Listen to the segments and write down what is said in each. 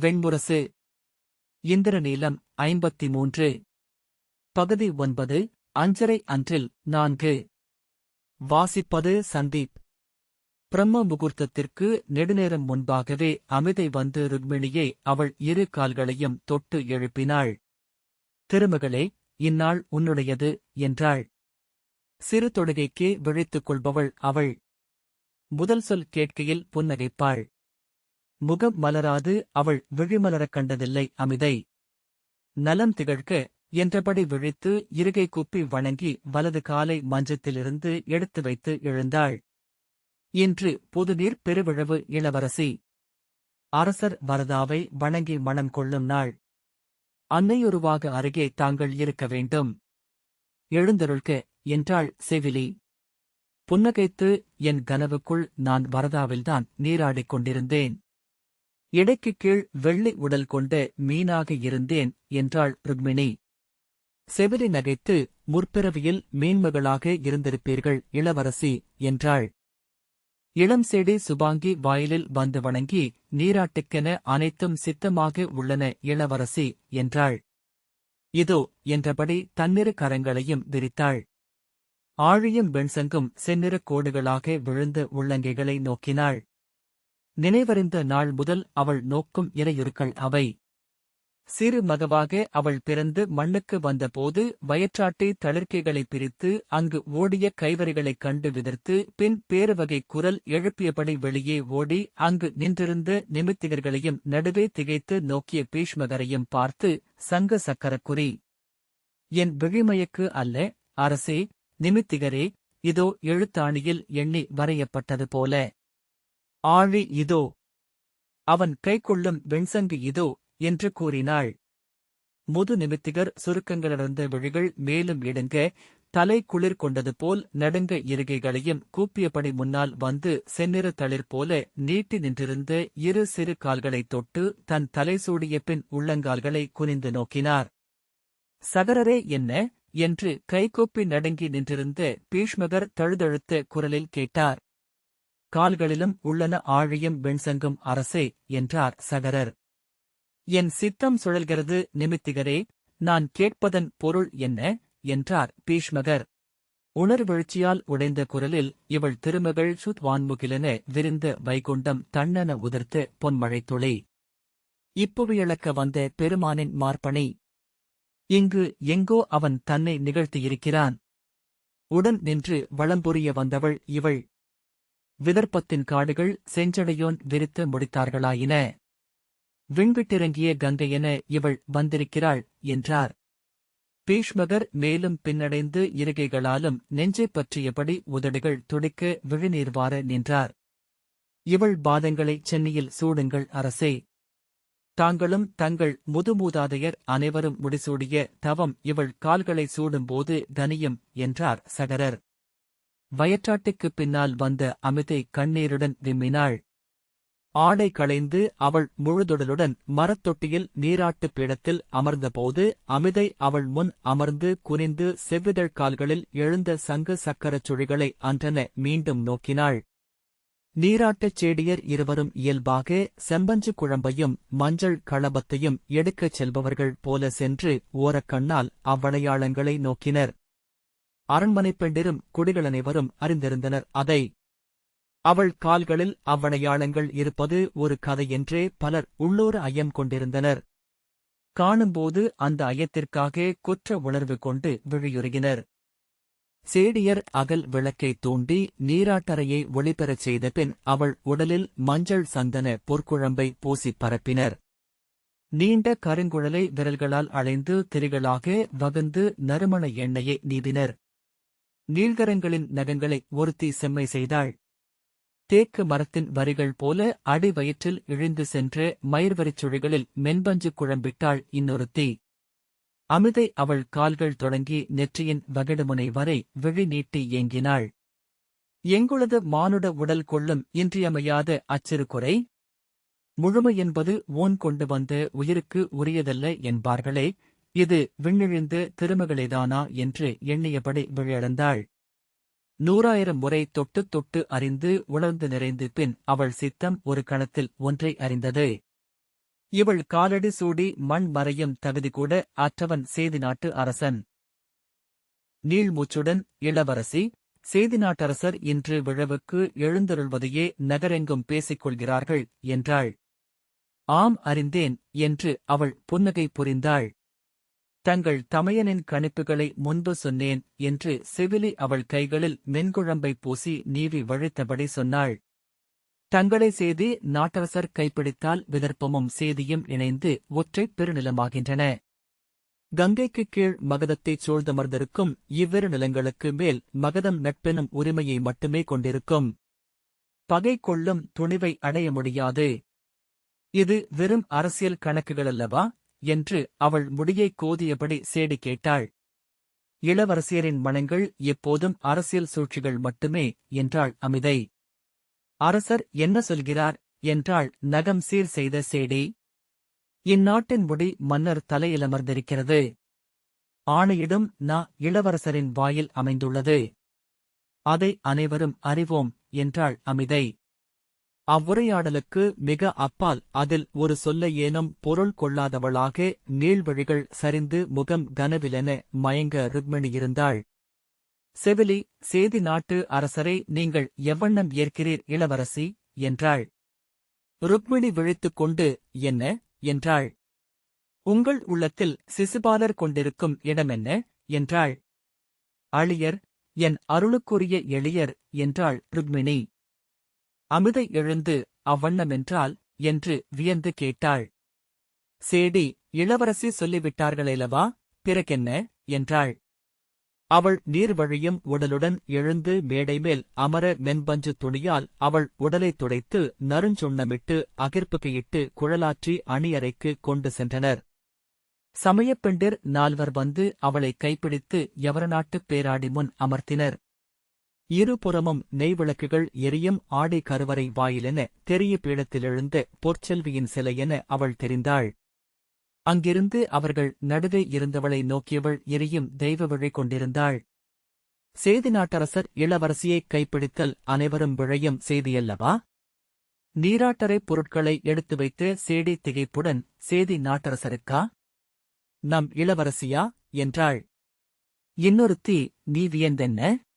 வெண்முரசு. இந்திரநீலம் ஐம்பத்தி மூன்று பகுதி ஒன்பது அஞ்சரை அன்றில் நான்கு. வாசிப்பது சந்தீப். பிரம்ம முகூர்த்தத்திற்கு நெடுநேரம் முன்பாகவே அமிதை வந்து ருக்மிணியை அவள் இரு கால்களையும் தொட்டு எழுப்பினாள். திருமகளே இந்நாள் உன்னுடையது என்றாள். சிறு தொடுகைக்கே விழித்துக் கொள்பவள் அவள். முதல் சொல் கேட்கையில் புன்னகைப்பாள். முகம் மலராது அவள் விழிமலரக் கண்டதில்லை அமிதை. நலம் திகழ்க என்றபடி விழித்து இருகை குப்பி வணங்கி வலது காலை மஞ்சத்திலிருந்து எடுத்து வைத்து எழுந்தாள். இன்று புதுநீர் பெருவிழவு இளவரசி. அரசர் வரதாவை வணங்கி மணம் கொள்ளும் நாள். அன்னையொருவாக அருகே தாங்கள் இருக்க வேண்டும். எழுந்தருள்க என்றாள் செவிலி. புன்னகைத்து என் கனவுக்குள் நான் வரதாவில்தான் நீராடிக் கொண்டிருந்தேன். இடைக்குக் கீழ் வெள்ளி உடல் கொண்ட மீனாக இருந்தேன் என்றாள் ருக்மிணி. செவிலி நகைத்து முற்பிறவியில் மீன்மகளாக இருந்திருப்பீர்கள் இளவரசி என்றாள். இளம் செடி சுபாங்கி வாயிலில் வந்து வணங்கி நீராட்டுக்கென அனைத்தும் சித்தமாக உள்ளன இளவரசி என்றாள். இதோ என்றபடி தன்னிரு கரங்களையும் விரித்தாள். ஆழியும் வெண்சங்கும் செந்நிறக் கோடுகளாக விழுந்த உள்ளங்கைகளை நோக்கினாள். நினைவறிந்த நாள் முதல் அவள் நோக்கும் இறையுருக்கள் அவை. சிறு மகவாக அவள் பிறந்து மண்ணுக்கு வந்தபோது வயற்றாட்டி தளிர்க்கைகளைப் பிரித்து அங்கு ஓடிய கைவரிகளைக் கண்டு விதிர்த்து பின் பேருவகை குரல் எழுப்பியபடி வெளியே ஓடி அங்கு நின்றிருந்த நிமித்திகர்களையும் நடுவே திகைத்து நோக்கிய பீஷ்மகரையும் பார்த்து சங்க சக்கரக்குறி என் விழிமயக்கு அல்ல அரசே நிமித்திகரே இதோ எழுத்தாணியில் எண்ணி வரையப்பட்டது போல. ஆழி இதோ. அவன் கைக்கொள்ளும் வெண்சங்கு இதோ என்று கூறினாள். முது நிமித்திகர் சுருக்கங்களிருந்த விழிகள் மேலும் இடுங்க தலை குளிர் கொண்டது போல் நடுங்க இருகைகளையும் கூப்பியபடி முன்னால் வந்து செந்நிற தளிர் போல நீட்டி நின்றிருந்த இரு சிறு கால்களைத் தொட்டு தன் தலை சூடிய பின் உள்ளங்கால்களை குனிந்து நோக்கினார். சகரரே என்ன என்று கைகூப்பி நடுங்கி நின்றிருந்த பீஷ்மகர் தழுதழுத்த குரலில் கேட்டார். கால்களிலும் உள்ளன ஆழியும் வெண்சங்கும் அரசே என்றார் சகரர். என் சித்தம் சுழல்கிறது நிமித்திகரே நான் கேட்பதன் பொருள் என்ன? என்றார் பீஷ்மகர். உணர்வெழுச்சியால் உடைந்த குரலில் இவள் திருமகள் சுத்வான்முகிலென விரிந்த வைகுண்டம் தன்னென உதிர்த்து பொன்மழைத் துளி. இப்புவியளக்க வந்த பெருமானின் மார்பணி இங்கு எங்கோ அவன் தன்னை நிகழ்த்தியிருக்கிறான். உடன் நின்று வளம்புரிய வந்தவள் இவள். விதர்ப்பத்தின் காடுகள் செஞ்சடையோன் விரித்து முடித்தார்களாயின. விண்விட்டிறங்கிய கங்கையென இவள் வந்திருக்கிறாள் என்றார். பீஷ்மகர் மேலும் பின்னடைந்து இருகைகளாலும் நெஞ்சைப் பற்றியபடி உதடுகள் துடிக்க விழிநீர்வார நின்றார். இவள் பாதங்களை சென்னையில் சூடுங்கள் அரசே. தாங்களும் தங்கள் முதுமூதாதையர் அனைவரும் முடிசூடிய தவம் இவள் கால்களை சூடும்போது கனியும் என்றார் சகரர் வயற்றாட்டுக்குப் பின்னால் வந்த அமிதை கண்ணீருடன் விம்மினாள். ஆடை களைந்து அவள் முழுதுடலுடன் மரத்தொட்டியில் நீராட்டுப் பீடத்தில் அமர்ந்தபோது அமிதை அவள் முன் அமர்ந்து குனிந்து செவ்விதழ் கால்களில் எழுந்த சங்கு சக்கரச் சுழிகளை அன்றன மீண்டும் நோக்கினாள். நீராட்டச் செடியர் இருவரும் இயல்பாக செம்பஞ்சு குழம்பையும் மஞ்சள் களபத்தையும் எடுக்கச் செல்பவர்கள் போல சென்று ஓரக்கண்ணால் அவ்வளையாளங்களை நோக்கினர். அரண்மனைப் பெண்டிரும் குடிகளனைவரும் அறிந்திருந்தனர். அதை அவள் கால்களில் அவ்வணையாளங்கள் இருப்பது ஒரு கதையென்றே பலர் உள்ளூர ஐயம் கொண்டிருந்தனர். காணும்போது அந்த ஐயத்திற்காக குற்ற உணர்வு கொண்டு விழியுறுகினர். சேடியர் அகல் விளக்கை தூண்டி நீராட்டறையை ஒளிபெறச் செய்த பின் அவள் உடலில் மஞ்சள் சந்தன பொற்குழம்பை பூசிப் பரப்பினர். நீண்ட கருங்குழலை விரல்களால் அழைந்து திரிகளாக வகுந்து நறுமண எண்ணெயை நீவினர். நீள்கரங்களின் நகங்களை ஒருத்தி செம்மை செய்தாள். தேக்கு மரத்தின் வரிகள் போல அடி வயிற்றில் இழிந்து சென்று மயிர்வரிச் சுழிகளில் மென்பஞ்சு குழம்பிட்டாள் இன்னொருத்தி. அமிதை அவள் கால்கள் தொடங்கி நெற்றியின் வகடுமுனை வரை விழி நீட்டி ஏங்கினாள். எங்குளது மானுட உடல் கொள்ளும் இன்றியமையாத அச்சிறு குறை முழுமை என்பது ஓன் கொண்டு வந்து உயிருக்கு உரியதல்ல என்பார்களே இது விண்ணிழிந்து திருமகளேதானா என்று எண்ணியபடி விழியளந்தாள் நூறாயிரம் முறை தொட்டு தொட்டு அறிந்து உணர்ந்து நிறைந்து பின் அவள் சித்தம் ஒரு கணத்தில் ஒன்றை அறிந்தது. இவள் காலடி சூடி மண் மறையும் தகுதி கூட அற்றவன் சேதி நாட்டு அரசன். நீள்மூச்சுடன் இளவரசி சேதி நாட்டரசர் இன்று விழவுக்கு எழுந்தருள்வதையே நகரெங்கும் பேசிக் கொள்கிறார்கள் என்றாள். ஆம் அறிந்தேன் என்று அவள் புன்னகை புரிந்தாள். தங்கள் தமையனின் கணிப்புகளை முன்பு சொன்னேன் என்று செவிலி அவள் கைகளில் மென்குழம்பை பூசி நீவி வழித்தபடி சொன்னாள். தங்களை செய்தி நாட்டரசர் கைப்பிடித்தால் விதர்ப்பமும் சேதியும் இணைந்து ஒற்றைப் பெருநிலமாகின்றன. கங்கைக்கு கீழ் மகதத்தைச் சூழ்ந்தமர்ந்திருக்கும் இவ்விரு நிலங்களுக்கு மேல் மகதம் நட்பெனும் உரிமையை மட்டுமே கொண்டிருக்கும். பகை கொள்ளும் துணிவை அடைய முடியாது. இது வெறும் அரசியல் கணக்குகளல்லவா என்று அவள் முடியைக் கோதியபடி சேடி கேட்டாள். இளவரசியரின் மனங்கள் எப்போதும் அரசியல் சூழ்ச்சிகள் மட்டுமே என்றாள் அமிதை. அரசர் என்ன சொல்கிறார்? என்றாள் நகம் சீர் செய்த சேடி. இந்நாட்டின் முடி மன்னர் தலையிலமர்ந்திருக்கிறது. ஆணையிடும் நா இளவரசரின் வாயில் அமைந்துள்ளது. அதை அனைவரும் அறிவோம் என்றாள் அமிதை. அவ்வுரையாடலுக்கு மிக அப்பால் அதில் ஒரு சொல்ல ஏனும் பொருள் கொள்ளாதவளாக நீள்வழிகள் சரிந்து முகம் கனவிலென மயங்க ருக்மிணியிருந்தாள் செவிலி சேதி நாட்டு அரசரை நீங்கள் எவ்வண்ணம் ஏற்கிறீர் இளவரசி? என்றாள். ருக்மிணி விழித்துக் கொண்டு என்ன? என்றாள். உங்கள் உள்ளத்தில் சிசுபாலர் கொண்டிருக்கும் இடமென்ன என்றாள். அழியர் என் அருளுக்குரிய எளியர் என்றாள் ருக்மிணி. அமிதை எழுந்து அவ்வண்ணமென்றால் என்று வியந்து கேட்டாள். சேடி இளவரசி சொல்லிவிட்டார்களேலவா? பிறகென்ன? என்றாள். அவள் நீர்வழியும் உடலுடன் எழுந்து மேடைமேல் அமர மென்பஞ்சு துணியால் அவள் உடலைத் துடைத்து நறுஞ்சுண்ணமிட்டு அகிர்ப்புகையிட்டு குழலாற்றி அணியறைக்கு கொண்டு சென்றனர். சமயப்பெண்டிர் நால்வர் வந்து அவளை கைப்பிடித்து யவரநாட்டுப் பேராடி முன் அமர்த்தினர். இருபுறமும் நெய்விளக்குகள் எரியும் ஆடை கருவறை வாயிலென தெரிய பீடத்திலிருந்து பொற்செல்வியின் சிலையென அவள் தெரிந்தாள். அங்கிருந்து அவர்கள் நடுவே இருந்தவளை நோக்கியவள் எரியும் தெய்வ விழை கொண்டிருந்தாள். சேதி நாட்டரசர் இளவரசியைக் கைப்பிடித்தல் அனைவரும் விழையும் செய்தியல்லவா நீராட்டரை பொருட்களை எடுத்து வைத்து சேடி திகைப்புடன் சேதி நாட்டரசருக்கா? நம் இளவரசியா? என்றாள். இன்னொருத்தி நீ வியந்தென்ன?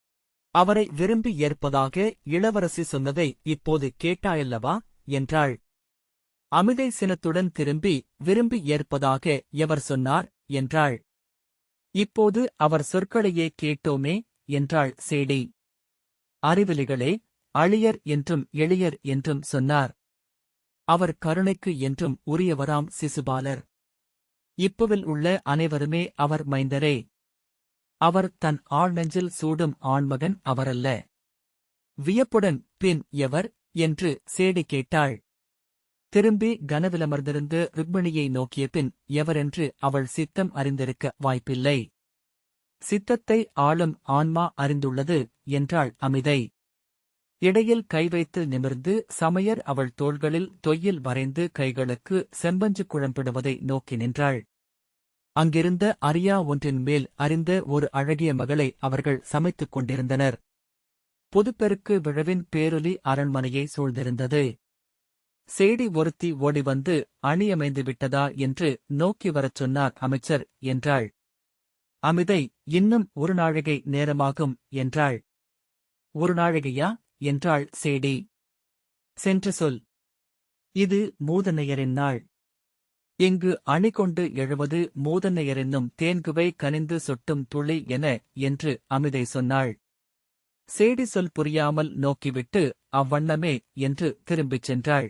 அவரை விரும்பி ஏற்பதாக இளவரசி சொன்னதை இப்போது கேட்டாயல்லவா? என்றாள். அமிதை சினத்துடன் திரும்பி விரும்பி ஏற்பதாக எவர் சொன்னார்? என்றாள். இப்போது அவர் சொற்களையே கேட்டோமே என்றாள் சேடி. அறிவிலிகளே அழியர் என்றும் எளியர் என்றும் சொன்னார். அவர் கருணைக்கு என்றும் உரியவராம் சிசுபாலர். இப்புவில் உள்ள அனைவருமே அவர் மைந்தரே. அவர் தன் ஆழ்நெஞ்சில் சூடும் ஆண்மகன் அவரல்ல. வியப்புடன் பின் எவர்? என்று சேடி கேட்டாள். திரும்பி கனவிலமர்ந்திருந்து ருக்மிணியை நோக்கிய பின் எவரென்று அவள் சித்தம் அறிந்திருக்க வாய்ப்பில்லை. சித்தத்தை ஆளும் ஆன்மா அறிந்துள்ளது என்றாள் அமிதை. இடையில் கை வைத்து நிமிர்ந்து சமையர் அவள் தோள்களில் தொய்யில் வரைந்து கைகளுக்கு செம்பஞ்சு குழம்பிடுவதை நோக்கி நின்றாள். அங்கிருந்த அரியா ஒன்றின் மேல் அறிந்த ஒரு அழகிய மகளை அவர்கள் சமைத்துக் கொண்டிருந்தனர். புதுப்பெருக்கு விழவின் பேரொலி அரண்மனையை சூழ்ந்திருந்தது. சேடி ஒருத்தி ஓடி வந்து அணியமைந்து விட்டதா என்று நோக்கி வரச் சொன்னார் அமைச்சர் என்றாள். அமிதை இன்னும் ஒரு நாழிகை நேரமாகும் என்றாள். ஒரு நாழிகையா? என்றாள் சேடி. சென்று சொல். இது மூதனையரின் நாள். இங்கு அணிகொண்டு எழுவது மூதனையரென்னும் தேன்குவை கனிந்து சொட்டும் துளி என என்று அமிதை சொன்னாள். சேடி சொல் புரியாமல் நோக்கிவிட்டு அவ்வண்ணமே என்று திரும்பிச் சென்றாள்.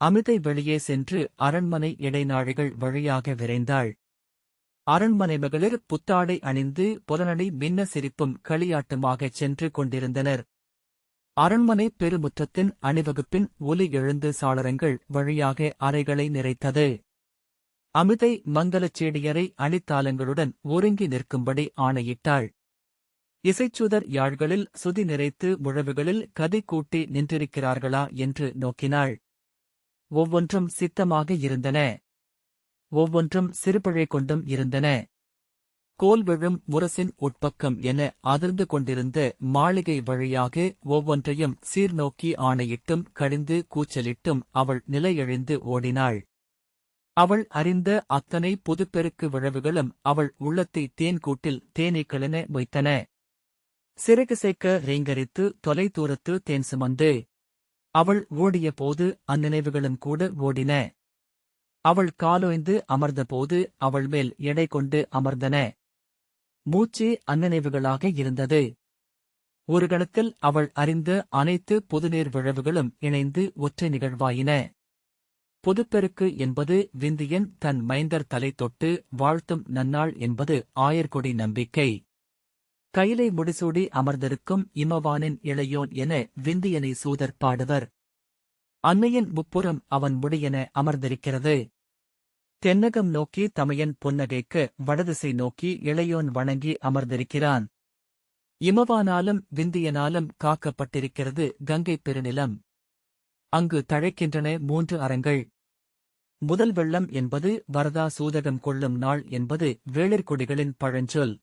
அமிதை வெளியே சென்று அரண்மனை இடைநாழிகள் வழியாக விரைந்தாள். அரண்மனை மகளிர் புத்தாடை அணிந்து புலனடி மின்ன சிரிப்பும் களியாட்டுமாகச் சென்று கொண்டிருந்தனர். அரண்மனை பெருமுற்றத்தின் அணிவகுப்பின் ஒலி எழுந்து சாளரங்கள் வழியாக அறைகளை நிறைத்தது. அமிதை மங்கலச் சேடியரை அணித்தாளங்களுடன் ஒருங்கி நிற்கும்படி ஆணையிட்டாள். இசைச்சுதர் யாழ்களில் சுதி நிறைத்து முழவுகளில் கதி கூட்டி நின்றிருக்கிறார்களா என்று நோக்கினாள். ஒவ்வொன்றும் சித்தமாக இருந்தன. ஒவ்வொன்றும் சிறுபழை கொண்டும் இருந்தன. கோல் விழும் முரசின் உட்பக்கம் என அதிர்ந்து கொண்டிருந்த மாளிகை வழியாக ஒவ்வொன்றையும் சீர்நோக்கி ஆணையிட்டும் கழிந்து கூச்சலிட்டும் அவள் நிலையெழுந்து ஓடினாள். அவள் அறிந்த அத்தனை புதுப்பெருக்கு விழவுகளும் அவள் உள்ளத்தை தேன்கூட்டில் தேனீக்களென வைத்தன. சிறகு சேர்க்க ரீங்கரித்து தொலைதூரத்து தேன் சுமந்து அவள் ஓடிய போது அந்நினைவுகளும் கூட ஓடின. அவள் காலோய்ந்து அமர்ந்தபோது அவள் மேல் எடை கொண்டு அமர்ந்தன. மூச்சு அந்நினைவுகளாக இருந்தது. ஒரு கணத்தில் அவள் அறிந்த அனைத்து புதுநீர் விழவுகளும் இணைந்து ஒற்றை நிகழ்வாயின. பொதுப்பெருக்கு என்பது விந்தியன் தன் மைந்தர் தலை தொட்டு வாழ்த்தும் நன்னாள் என்பது ஆயர்கொடி நம்பிக்கை. கையிலை முடிசூடி அமர்ந்திருக்கும் இமவானின் இளையோன் என விந்தியனை சூதர் பாடுவர். அன்னையின் முப்புறம் அவன் முடியென அமர்ந்திருக்கிறது. தென்னகம் நோக்கி தமையன் புன்னகைக்கு வடதிசை நோக்கி இளையோன் வணங்கி அமர்ந்திருக்கிறான். இமவானாலும் விந்தியனாலும் காக்கப்பட்டிருக்கிறது கங்கைப் பெருநிலம். அங்கு தழைக்கின்றன மூன்று அறங்கள். முதல் வெள்ளம் என்பது வரதா சூதகம் கொள்ளும் நாள் என்பது வேளிர்கொடிகளின் பழஞ்சொல்.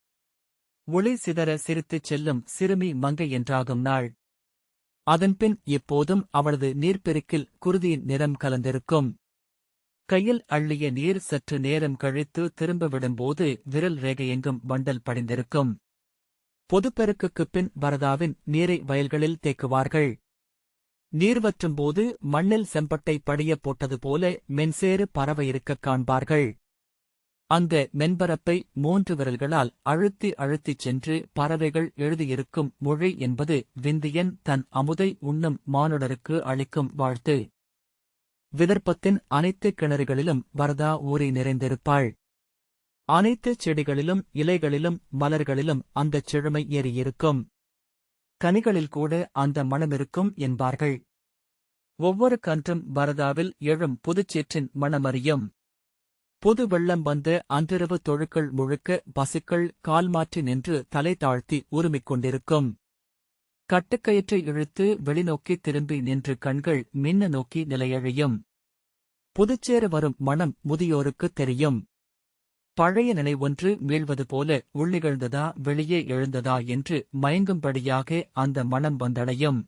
ஒளி சிதற சிரித்துச் செல்லும் சிறுமி மங்கை என்றாகும் நாள். அதன்பின் எப்போதும் அவளது நீர்ப்பெருக்கில் குருதியின் நிறம் கலந்திருக்கும். கையில் அள்ளிய நீர் சற்று நேரம் கழித்து திரும்ப விடும்போது விரல் ரேகையெங்கும் வண்டல் படிந்திருக்கும். பொதுப்பெருக்குக்குப் பின் வரதாவின் நீரை வயல்களில் தேக்குவார்கள். நீர் வற்றும்போது மண்ணில் செம்பட்டை படியப் போட்டது போல மென்சேறு பறவை இருக்கக் காண்பார்கள். அந்த மென்பரப்பை மூன்று விரல்களால் அழுத்தி அழுத்திச் சென்று பறவைகள் எழுதியிருக்கும் மொழி என்பது விந்தியன் தன் அமுதை உண்ணும் மானுடருக்கு அளிக்கும் வாழ்த்து. விதர்ப்பத்தின் அனைத்து கிணறுகளிலும் வரதா ஊறி நிறைந்திருப்பாள். அனைத்து செடிகளிலும் இலைகளிலும் மலர்களிலும் அந்தச் செழுமை ஏறியிருக்கும். கனிகளில் கூட அந்த மணமிருக்கும் என்பார்கள். ஒவ்வொரு கன்றும் வரதாவில் எழும் புதுச்சேற்றின் மணமறியும் புது வெள்ளம் வந்து அன்றிரவு தொழுக்கள் முழுக்க பசுக்கள் கால் மாற்றி நின்று தலை தாழ்த்தி உருமிக் கொண்டிருக்கும். கட்டுக்கயிற்றை இழுத்து வெளிநோக்கி திரும்பி நின்று கண்கள் மின்ன நோக்கி நிலையழியும். புதுச்சேர வரும் மனம் முதியோருக்குத் தெரியும். பழைய நினைவொன்று மீள்வது போல உள்ளிகழ்ந்ததா வெளியே எழுந்ததா என்று மயங்கும்படியாக அந்த மனம் வந்தடையும்.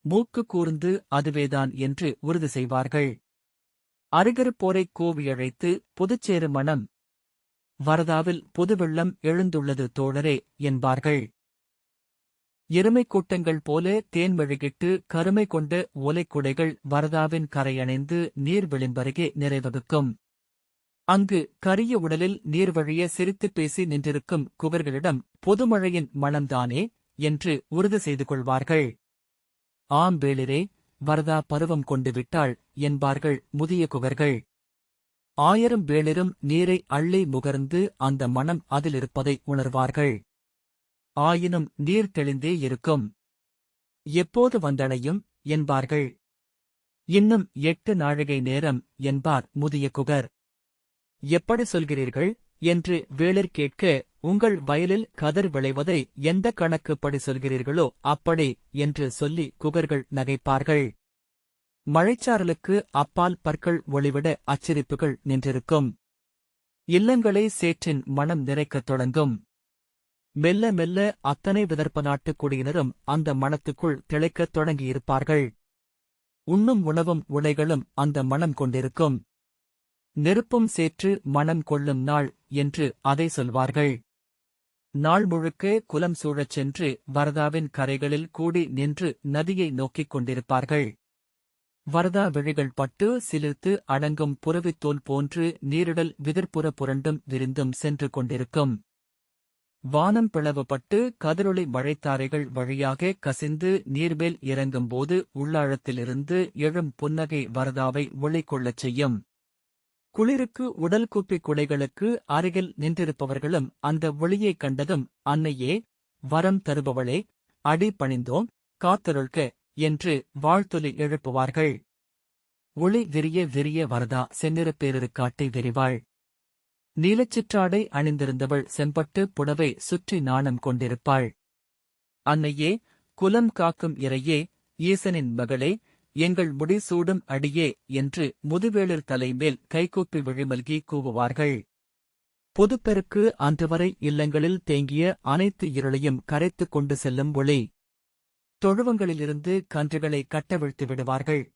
மூக்கு கூர்ந்து அதுவேதான் என்று உறுதி செய்வார்கள். அருகருப்போரைக் கூவியழைத்து புதுச்சேரு மனம். வரதாவில் புதுவெள்ளம் எழுந்துள்ளது தோழரே என்பார்கள். எருமைக் கூட்டங்கள் போல தேன் மெழுகிட்டு கருமை கொண்ட ஓலைக்குடைகள் வரதாவின் கரையணைந்து நீர் விளிம்பருகே நிறைவகுக்கும். அங்கு கரிய உடலில் நீர் வழிய சிரித்துப் பேசி நின்றிருக்கும் குவர்களிடம் பொதுமழையின் மணம்தானே என்று உறுதி செய்து கொள்வார்கள். ஆம் வேளிரே வரதா பருவம் கொண்டு விட்டாள் என்பார்கள் முதிய குவர்கள். ஆயிரம் வேளிரும் நீரை அள்ளி முகர்ந்து அந்த மனம் அதிலிருப்பதை உணர்வார்கள். ஆயினும் நீர் தெளிந்தே இருக்கும். எப்போது வந்தடையும்? என்பார்கள். இன்னும் எட்டு நாழிகை நேரம் என்பார் முதிய குகர். எப்படி சொல்கிறீர்கள்? என்று வேளிர் கேட்க உங்கள் வயலில் கதர் விளைவதை எந்த கணக்குப்படி சொல்கிறீர்களோ அப்படி என்று சொல்லி குகர்கள் நகைப்பார்கள். மழைச்சாரலுக்கு அப்பால் பற்கள் ஒளிவிட அச்சரிப்புகள் நின்றிருக்கும். இல்லங்களை சேற்றின் மனம் நிறைக்கத் தொடங்கும். மெல்ல மெல்ல அத்தனை விதர்ப்ப நாட்டுக் குடியினரும் அந்த மனத்துக்குள் திளைக்கத் தொடங்கியிருப்பார்கள். உண்ணும் உணவும் உடைகளும் அந்த மனம் கொண்டிருக்கும். நெருப்பும் சேற்று மனம் கொள்ளும் நாள் என்று அதை சொல்வார்கள். நாள் முழுக்க குலம் சூழச் சென்று வரதாவின் கரைகளில் கூடி நின்று நதியை நோக்கிக் கொண்டிருப்பார்கள். வரதா விழிகள் பட்டு சிலிர்த்து அடங்கும் புறவித்தோல் போன்று நீரிடல் விதிர்ப்புற புரண்டும் விரிந்தும் சென்று கொண்டிருக்கும். வானம் பிளவுபட்டு கதிரொளி மழைத்தாரைகள் வழியாக கசிந்து நீர்மேல் இறங்கும்போது உள்ளாழத்திலிருந்து எழும் புன்னகை வரதாவை ஒளிக்கொள்ளச் செய்யும். குளிருக்கு உடல் கூப்பிக் குடைகளுக்கு அருகில் நின்றிருப்பவர்களும் அந்த ஒளியைக் கண்டதும் அன்னையே வரம் தருபவளே அடி பணிந்தோம் காத்தருள்க என்று வாழ்த்தொலி எழுப்புவார்கள். ஒளி விரிய விரிய வரதா செந்நிறப்பேரருக்காட்டை விரிவாள் நீலச்சிற்றாடை அணிந்திருந்தவள் செம்பட்டு புடவை சுற்றி நாணம் கொண்டிருப்பாள். அன்னையே குலம் காக்கும் இறையே ஈசனின் மகளே எங்கள் முடிசூடும் அடியே என்று முதுவேளிர் தலைமேல் கைகூப்பி விழிமல்கி கூவுவார்கள். பொதுப்பெருக்கு அன்றுவரை இல்லங்களில் தேங்கிய அனைத்து இருளையும் கரைத்துக் கொண்டு செல்லும் ஒளி. தொழுவங்களிலிருந்து கன்றுகளை கட்டவிழ்த்து விடுவார்கள்.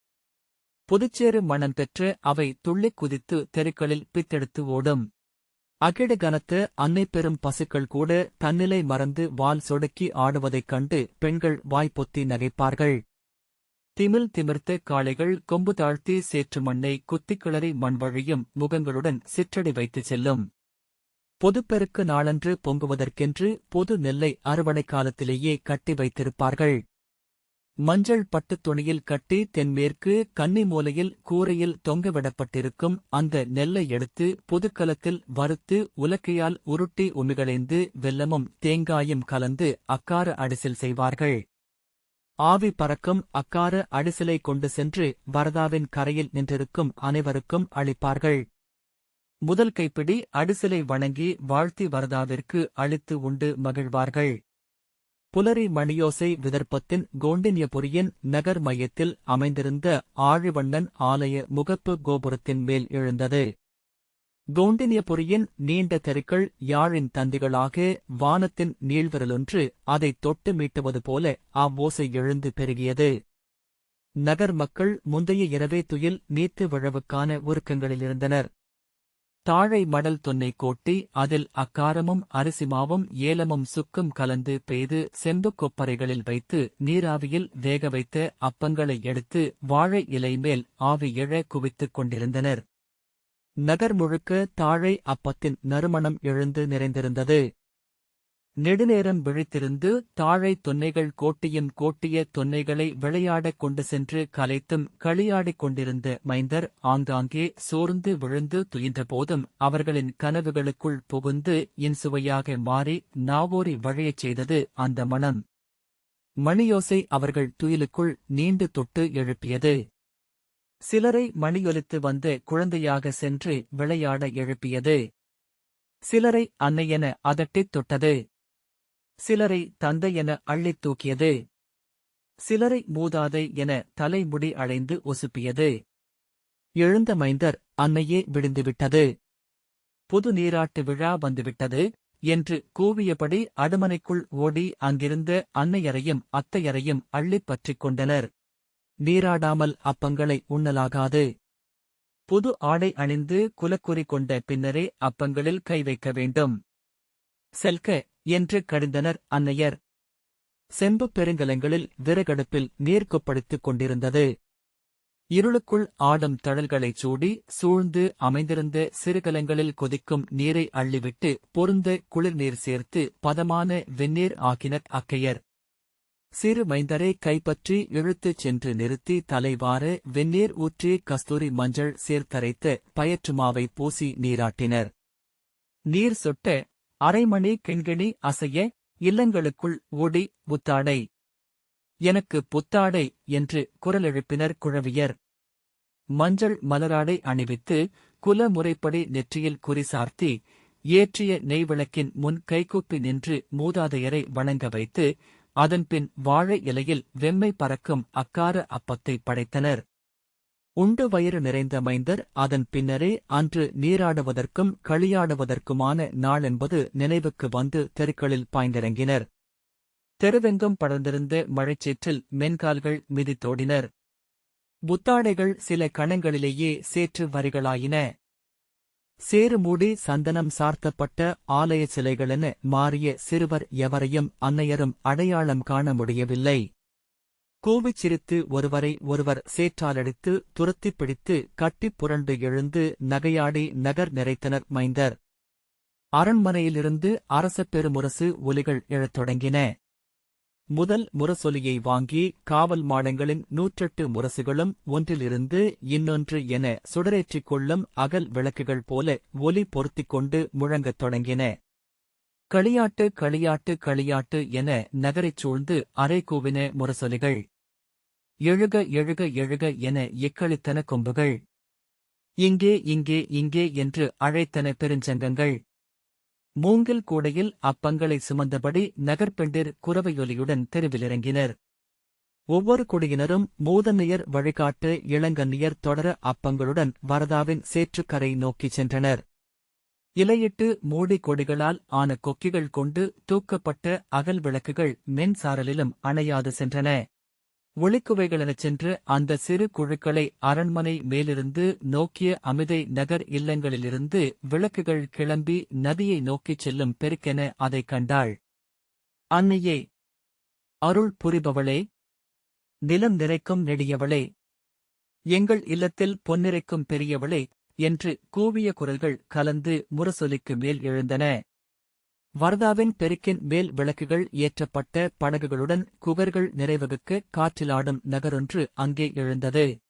புதுச்சேறு மணம் பெற்று அவை துள்ளிக் குதித்து தெருக்களில் பித்தெடுத்து ஓடும். அகிட கனத்து அன்னை பெரும் பசுக்கள் கூட தன்னிலை மறந்து வால் சொடுக்கி ஆடுவதைக் கண்டு பெண்கள் வாய்ப்பொத்தி நகைப்பார்கள். திமில் திமிர்த்த காளைகள் கொம்பு தாழ்த்தி சேற்று மண்ணை குத்திக் கிளறி மண் வழியும் முகங்களுடன் சிற்றடி வைத்துச் செல்லும். பொதுப்பெருக்கு நாளன்று பொங்குவதற்கென்று பொது நெல்லை அறுவடை காலத்திலேயே கட்டி வைத்திருப்பார்கள். மஞ்சள் பட்டுத் துணியில் கட்டி தென்மேற்கு கன்னி மூலையில் கூரையில் தொங்கவிடப்பட்டிருக்கும் அந்த நெல்லை எடுத்து புதுக்கலத்தில் வறுத்து உலக்கையால் உருட்டி உமிகளைந்து வெல்லமும் தேங்காயும் கலந்து அக்கார அடிசில் செய்வார்கள். ஆவி பறக்கும் அக்கார அடிசிலை கொண்டு சென்று வரதாவின் கரையில் நின்றிருக்கும் அனைவருக்கும் அளிப்பார்கள். முதல் கைப்பிடி அடிசிலை வணங்கி வாழ்த்தி வரதாவிற்கு அளித்து உண்டு மகிழ்வார்கள். புலரி மணியோசை விதர்ப்பத்தின் கோண்டின்யபுரியின் நகர் மையத்தில் அமைந்திருந்த ஆழிவண்ணன் ஆலய முகப்பு கோபுரத்தின் மேல் எழுந்தது. கோண்டின்யபுரியின் நீண்ட தெருக்கள் யாழின் தந்திகளாக வானத்தின் நீள்விரலொன்று அதைத் தொட்டு மீட்டுவது போல அவ்வோசை எழுந்து பெருகியது. நகர் மக்கள் முந்தைய இரவே துயில் நீத்து விழவுக்கான உருக்கங்களிலிருந்தனர் தாழை மடல் தொன்னை கோட்டி அதில் அக்காரமும் அரிசிமாவும் ஏலமும் சுக்கும் கலந்து பெய்து செம்புக் கொப்பரைகளில் வைத்து நீராவியில் வேக வைத்த அப்பங்களை எடுத்து வாழை இலை மேல் ஆவி இழ குவித்துக் கொண்டிருந்தனர். நகர் முழுக்க தாழை அப்பத்தின் நறுமணம் எழுந்து நிறைந்திருந்தது. நெடுநேரம் விழித்திருந்து தாழை தொன்னைகள் கோட்டியும் கோட்டிய தொன்னைகளை விளையாடக் கொண்டு சென்று கலைத்தும் களியாடிக் கொண்டிருந்த மைந்தர் ஆங்காங்கே சோர்ந்து விழுந்து துயின்ற போதும் அவர்களின் கனவுகளுக்குள் புகுந்து இன்சுவையாக மாறி நாவோரி வழியச் செய்தது அந்த மனம். மணியோசை அவர்கள் துயிலுக்குள் நீண்டு தொட்டு எழுப்பியது. சிலரை மணியொலித்து வந்து குழந்தையாக சென்று விளையாட எழுப்பியது. சிலரை அன்னையென அதட்டித் தொட்டது. சிலரை தந்தை என அள்ளித் தூக்கியது. சிலரை மூதாதை என தலைமுடி அழைந்து ஒசுப்பியது. எழுந்த மைந்தர் அன்னையே விழுந்துவிட்டது. புது நீராட்டு விழா வந்துவிட்டது என்று கூவியபடி அடுமனைக்குள் ஓடி அங்கிருந்த அன்னையரையும் அத்தையரையும் அள்ளிப் பற்றிக் கொண்டனர். நீராடாமல் அப்பங்களை உண்ணலாகாது. புது ஆடை அணிந்து குலக்குறி கொண்ட பின்னரே அப்பங்களில் கை வைக்க வேண்டும். செல்க என்று கடிந்தனர் அன்னையர். செம்புப் பெருங்கலங்களில் விறகடுப்பில் நீர் கொப்பளித்துக் கொண்டிருந்தது. இருளுக்குள் ஆடும் தழல்களைச் சூடி சூழ்ந்து அமைந்திருந்த சிறுகலங்களில் கொதிக்கும் நீரை அள்ளிவிட்டு பொருந்த குளிர்நீர் சேர்த்து பதமான வெந்நீர் ஆக்கினர் அக்கையர். சிறு மைந்தரை கைப்பற்றி இழுத்துச் சென்று நிறுத்தி தலைவார வெந்நீர் ஊற்றி கஸ்தூரி மஞ்சள் சேர்த்தரைத்த பயற்றுமாவை பூசி நீராட்டினர். நீர் சொட்ட அரைமணி கிண்கிணி அசைய இல்லங்களுக்குள் ஓடி புத்தாடை. எனக்கு புத்தாடை என்று குரலெழுப்பினர் குழவியர். மஞ்சள் மலராடை அணிவித்து குல முறைப்படி நெற்றியில் குறிசார்த்தி ஏற்றிய நெய்விளக்கின் முன் கைகூப்பி நின்று மூதாதையரை வணங்க வைத்து அதன்பின் வாழை இலையில் வெம்மை பறக்கும் அக்கார அப்பத்தை படைத்தனர். உண்டு வயிறு நிறைந்த மைந்தர் அதன் பின்னரே அன்று நீராடுவதற்கும் களியாடுவதற்குமான நாளென்பது நினைவுக்கு வந்து தெருக்களில் பாய்ந்திறங்கினர். தெருவெங்கும் படர்ந்திருந்த மழைச்சேற்றில் மென்கால்கள் மிதித்தோடினர். புத்தாடைகள் சில கணங்களிலேயே சேற்று வரிகளாயின. சேறு மூடி சந்தனம் சார்த்தப்பட்ட ஆலய சிலைகளென மாறிய சிறுவர் எவரையும் அன்னையரும் அடையாளம் காண முடியவில்லை. கூவிச் சிரித்து ஒருவரை ஒருவர் சேற்றாலடித்து துரத்திப் பிடித்து கட்டிப் புரண்டு எழுந்து நகையாடி நகர் நிறைத்தனர் மைந்தர். அரண்மனையிலிருந்து அரச பெருமுரசு ஒலிகள் எழத் தொடங்கின. முதல் முரசொலியை வாங்கி காவல் மாடங்களின் நூற்றெட்டு முரசுகளும் ஒன்றிலிருந்து இன்னொன்று என சுடரேற்றிக் கொள்ளும் அகல் விளக்குகள் போல ஒலி பொருத்திக் கொண்டு முழங்கத் தொடங்கின. களியாட்டு களியாட்டு களியாட்டு என நகரைச் சூழ்ந்து அரைகூவின முரசொலிகள். எழுக எழுக எழுக என எக்களித்தன கொம்புகள். இங்கே இங்கே இங்கே என்று அழைத்தன பெருஞ்சங்கங்கள். மூங்கில் கூடையில் அப்பங்களை சுமந்தபடி நகர்பெண்டிர் குரவையொலியுடன் தெருவிலிறங்கினர். ஒவ்வொரு குடியினரும் மூதன்னியர் வழிகாட்டு இளங்கன்னியர் தொடர அப்பங்களுடன் வரதாவின் சேற்றுக்கரை நோக்கிச் சென்றனர். இலையிட்டு மூடி கொடிகளால் ஆன கொக்கிகள் கொண்டு தூக்கப்பட்ட அகல் விளக்குகள் மென்சாரலிலும் அணையாது சென்றன. ஒளிக்குவைகளெனச் சென்று அந்த சிறு குழுக்களை அரண்மனை மேலிருந்து நோக்கிய அமிதை நகர் இல்லங்களிலிருந்து விளக்குகள் கிளம்பி நதியை நோக்கிச் செல்லும் பெருக்கென அதைக் கண்டாள். அன்னையே அருள் புரிபவளே நிலம் நிறைக்கும் நெடியவளே எங்கள் இல்லத்தில் பொன்னிறைக்கும் பெரியவளே என்று கூவிய குரல்கள் கலந்து முரசொலிக்கு மேல் எழுந்தன. வர்தாவின் பெருக்கின் மேல் விளக்குகள் ஏற்றப்பட்ட படகுகளுடன் குகர்கள் நிறைவகுக்க காற்றிலாடும் நகரொன்று அங்கே எழுந்தது.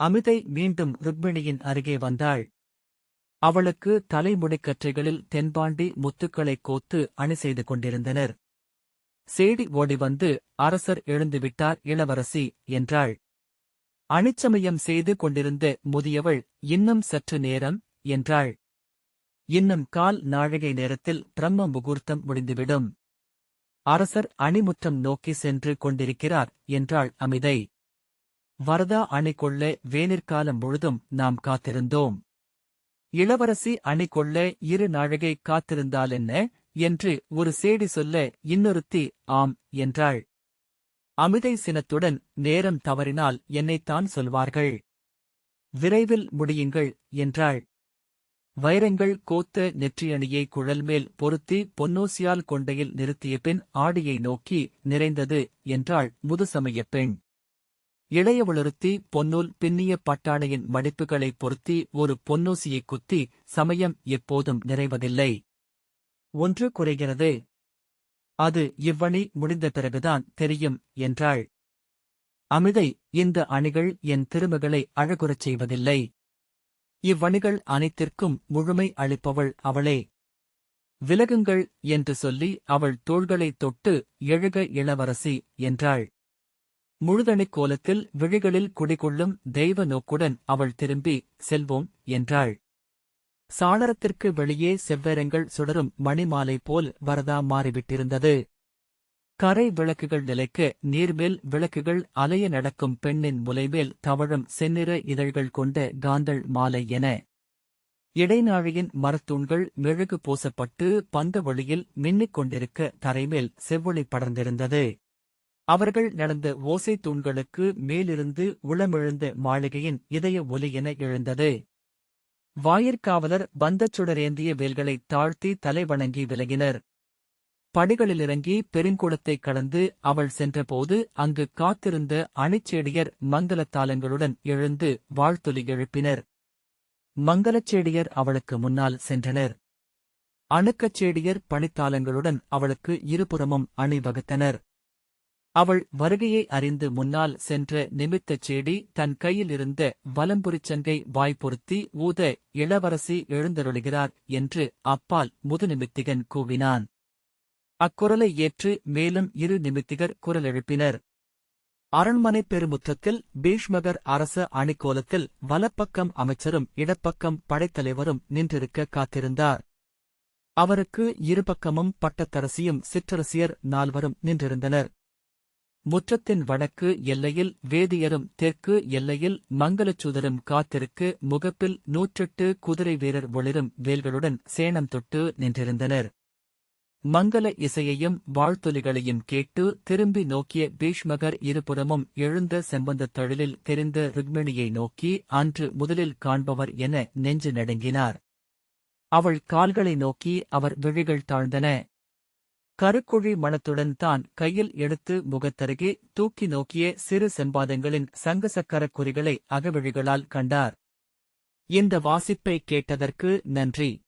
அமிதை மீண்டும் ருக்மிணியின் அருகே வந்தாள். அவளுக்கு தலைமுடிக்கற்றைகளில் தென்பாண்டி முத்துக்களைக் கோத்து அணி செய்து கொண்டிருந்தனர். சேடி ஓடி வந்து அரசர் எழுந்துவிட்டார் இளவரசி என்றாள். அணிச்சமயம் செய்து கொண்டிருந்த முதியவள் இன்னும் சற்று நேரம் என்றாள். இன்னும் கால் நாழிகை நேரத்தில் பிரம்ம முகூர்த்தம் முடிந்துவிடும். அரசர் அணிமுற்றம் நோக்கி சென்று கொண்டிருக்கிறார் என்றாள் அமிதை. வரதா அணிகொள்ள வேனிற்காலம் முழுதும் நாம் காத்திருந்தோம். இளவரசி அணி இரு நாழிகை காத்திருந்தாலென்ன? என்று ஒரு சேடி சொல்ல இன்னொருத்தி ஆம் என்றாள். அமிதை சினத்துடன் நேரம் தவறினால் என்னைத்தான் சொல்வார்கள். விரைவில் முடியுங்கள் என்றாள். வைரங்கள் கோத்த நெற்றியணியை குழல்மேல் பொருத்தி பொன்னோசியால் கொண்டையில் நிறுத்திய பின் ஆடியை நோக்கி நிறைந்தது என்றாள் முதுசமயப் பெண். இளையவளொருத்தி பொன்னூல் பின்னிய பட்டாணையின் மடிப்புகளை பொருத்தி ஒரு பொன்னூசியை குத்தி சமயம் எப்போதும் நிறைவதில்லை. ஒன்று குறைகிறது. அது இவ்வணி முடிந்த பிறகுதான் தெரியும் என்றாள். அமிதை இந்த அணிகள் என் திருமகளை அழகுறச் செய்வதில்லை. இவ்வணிகள் அனைத்திற்கும் முழுமை அளிப்பவள் அவளே. விலகுங்கள் என்று சொல்லி அவள் தோள்களைத் தொட்டு எழுக இளவரசி என்றாள். முழுதணிக் கோலத்தில் விழிகளில் குடிகொள்ளும் தெய்வ நோக்குடன் அவள் திரும்பி செல்வோம் என்றாள். சாளரத்திற்கு வெளியே செவ்வரங்கள் சுடரும் மணிமாலை போல் வரதா மாறிவிட்டிருந்தது. கரை விளக்குகள் நிலைக்க நீர்மேல் விளக்குகள் அலைய நடக்கும் பெண்ணின் முலைமேல் தவழும் செந்நிற இதழ்கள் கொண்ட காந்தள் மாலை என. இடைநாழியின் மரத்தூண்கள் மெழுகு பூசப்பட்டு பந்த வழியில் மின்னிக் கொண்டிருக்க தரைமேல் செவ்வொளி படர்ந்திருந்தது. அவர்கள் நடந்த ஓசை தூண்களுக்கு மேலிருந்து உளமெழுந்த மாளிகையின் இதய ஒலி என எழுந்தது. வாயிற்காவலர் பந்தச் சுடரேந்திய வேல்களை தாழ்த்தி தலைவணங்கி விலகினர். படிகளிலிறங்கி பெருங்குளத்தைக் கடந்து அவள் சென்றபோது அங்கு காத்திருந்த அணிச்சேடியர் மங்களத்தாளங்களுடன் எழுந்து வாழ்த்துலி எழுப்பினர். மங்கலச்சேடியர் அவளுக்கு முன்னால் சென்றனர். அணுக்கச்சேடியர் பணித்தாளங்களுடன் அவளுக்கு இருபுறமும் அணிவகுத்தனர் அவள் வருகையை அறிந்து முன்னால் சென்ற நிமித்தச் செடி தன் கையிலிருந்த வலம்புரிச்சங்கை வாய்ப்பொருத்தி ஊத இளவரசி எழுந்தருளுகிறார் என்று அப்பால் முதுநிமித்திகன் கூவினான். அக்குரலை ஏற்று மேலும் இரு நிமித்திகர் குரல் எழுப்பினர் அரண்மனை பெருமுற்றத்தில் பீஷ்மகர் அரச அணிக்கோலத்தில் வலப்பக்கம் அமைச்சரும் இடப்பக்கம் படைத்தலைவரும் நின்றிருக்க காத்திருந்தார். அவருக்கு இருபக்கமும் பட்டத்தரசியும் சிற்றரசியர் நால்வரும் நின்றிருந்தனர். முற்றத்தின் வடக்கு எல்லையில் வேதியரும் தெற்கு எல்லையில் மங்களச்சூதரும் காத்திருக்கு முகப்பில் நூற்றெட்டு குதிரை வீரர் ஒளிரும் வேல்களுடன் சேணம் தொட்டு நின்றிருந்தனர். மங்கள இசையையும் வாழ்த்தொலிகளையும் கேட்டு திரும்பி நோக்கிய பீஷ்மகர் இருபுறமும் எழுந்த செம்பந்தத் தழலில் தெரிந்த ருக்மிணியை நோக்கி அன்று முதலில் காண்பவர் என நெஞ்சு நடுங்கினார். அவள் கால்களை நோக்கி அவர் விழிகள் தாழ்ந்தன. கருக்குழி மணத்துடன் தான் கையில் எடுத்து முகத்தருகே தூக்கி நோக்கிய சிறு செம்பாதங்களின் சங்கசக்கரக் குறிகளை அகவிழிகளால் கண்டார். இந்த வாசிப்பை கேட்டதற்கு நன்றி.